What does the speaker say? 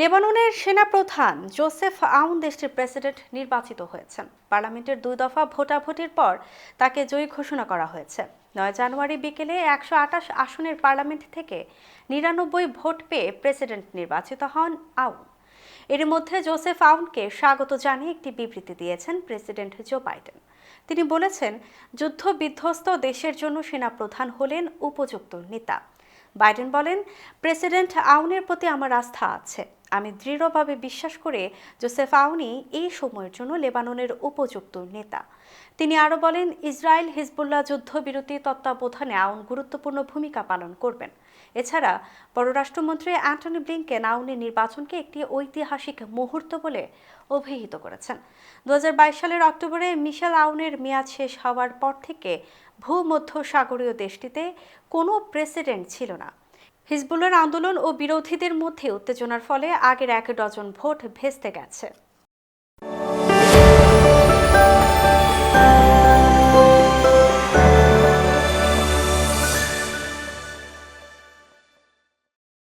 লেবাননের সেনাপ্রধান জোসেফ আউন দেশটির প্রেসিডেন্ট নির্বাচিত হয়েছেন। পার্লামেন্টের দুই দফা ভোটাভুটির পর তাকে জয়ী ঘোষণা করা হয়েছে। নয় জানুয়ারি বিকেলে একশো আটাশ আসনের পার্লামেন্ট থেকে নিরানব্বই ভোট পেয়ে প্রেসিডেন্ট নির্বাচিত হন আউন। এর মধ্যে জোসেফ আউনকে স্বাগত জানিয়ে একটি বিবৃতি দিয়েছেন প্রেসিডেন্ট জো বাইডেন। তিনি বলেছেন, যুদ্ধ বিধ্বস্ত দেশের জন্য সেনাপ্রধান হলেন উপযুক্ত নেতা। বাইডেন বলেন, প্রেসিডেন্ট আউনের প্রতি আমার আস্থা আছে। আমি দৃঢ়ভাবে বিশ্বাস করে জোসেফ আউনি এই সময়ের জন্য লেবাননের উপযুক্ত নেতা। তিনি আরও বলেন, ইসরায়েল হিজবুল্লাহ যুদ্ধবিরতি তত্ত্বাবধানে আউন গুরুত্বপূর্ণ ভূমিকা পালন করবেন। এছাড়া, পররাষ্ট্রমন্ত্রী অ্যান্টনি ব্লিংকেন আউনের নির্বাচনকে একটি ঐতিহাসিক মুহূর্ত বলে অভিহিত করেছেন। দু হাজার বাইশ সালের অক্টোবরে মিশেল আউনের মেয়াদ শেষ হওয়ার পর থেকে ভূমধ্য সাগরীয় দেশটিতে কোনো প্রেসিডেন্ট ছিল না। হিজবুল্লার আন্দোলন ও বিরোধীদের মধ্যে উত্তেজনার ফলে আগের এক ডজন ভোট ভেস্তে গেছে।